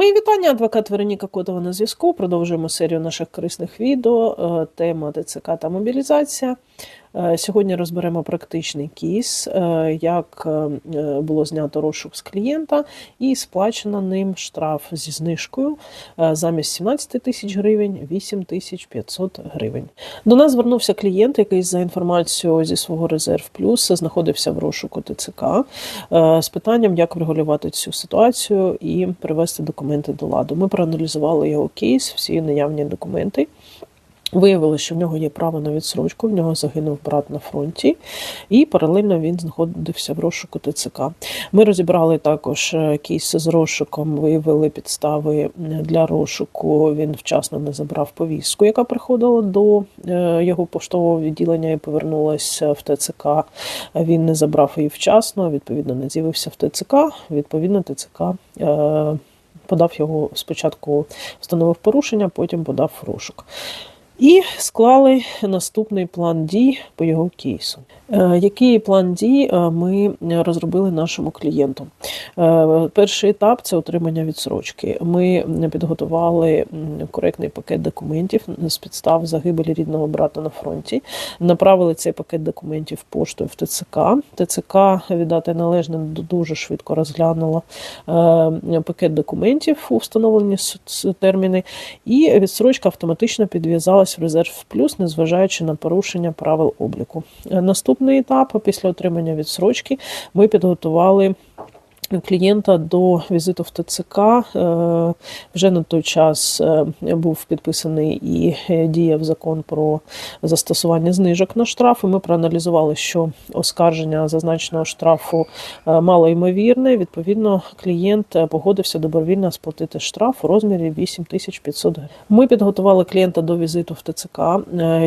Мої вітання, адвокат Вероніка Котова на зв'язку. Продовжуємо серію наших корисних відео. Е, Тема ДЦК та мобілізація. Е, Сьогодні розберемо практичний кейс, е, як е, було знято розшук з клієнта і сплачено ним штраф зі знижкою замість 17 тисяч гривень 8 тисяч 500 гривень. До нас звернувся клієнт, який за інформацією зі свого резерв плюс знаходився в розшуку ТЦК з питанням, як врегулювати цю ситуацію і привести документи до ладу. Ми проаналізували його кейс, всі наявні документи. Виявили, що в нього є право на відсрочку, в нього загинув брат на фронті, і паралельно він знаходився в розшуку ТЦК. Ми розібрали також е, кейс з розшуком, виявили підстави для розшуку. Він вчасно не забрав повістку, яка приходила до е, його поштового відділення і повернулася в ТЦК. Він не забрав її вчасно, відповідно, не з'явився в ТЦК. Відповідно, ТЦК. е, Подав його спочатку, встановив порушення, потім подав розшук. І склали наступний план дій по його кейсу. Е, Який план дій е, ми розробили нашому клієнту? Е, Перший етап це отримання відсрочки. Ми підготували коректний пакет документів з підстав загибелі рідного брата на фронті. Направили цей пакет документів поштою в ТЦК. ТЦК віддати належне дуже швидко розглянуло е, пакет документів у встановлені терміни, і відсрочка автоматично підв'язалась в резерв плюс, незважаючи на порушення правил обліку. Е, Наступний етап після отримання відсрочки ми підготували. Клієнта до візиту в ТЦК Е, вже на той час е, був підписаний і е, діяв закон про застосування знижок на штрафи. Ми проаналізували, що оскарження зазначеного штрафу е, малоймовірне. Відповідно, клієнт погодився добровільно сплатити штраф у розмірі 8500 гривень. Ми підготували клієнта до візиту в ТЦК.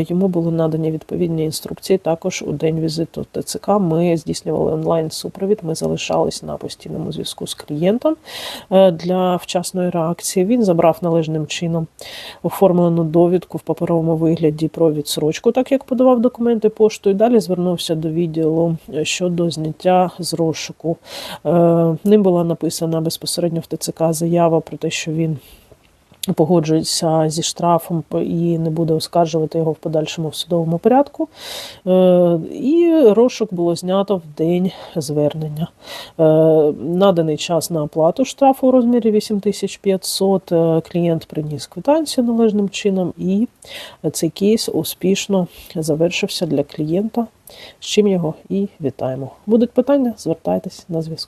Йому були надані відповідні інструкції. Також у день візиту в ТЦК ми здійснювали онлайн супровід. Ми залишались на постійному зв'язку з клієнтом е, для вчасної реакції. Він забрав належним чином оформлену довідку в паперовому вигляді про відсрочку, так як подавав документи поштою. Далі звернувся до відділу е, щодо зняття з розшуку. Е, Ним була написана безпосередньо в ТЦК заява про те, що він. Погоджується зі штрафом і не буде оскаржувати його в подальшому в судовому порядку. Е, І розшук було знято в день звернення. Е, Наданий час на оплату штрафу у розмірі 8500. Е, Клієнт приніс квитанцію належним чином, і цей кейс успішно завершився для клієнта, з чим його і вітаємо. Будуть питання? Звертайтесь на зв'язку.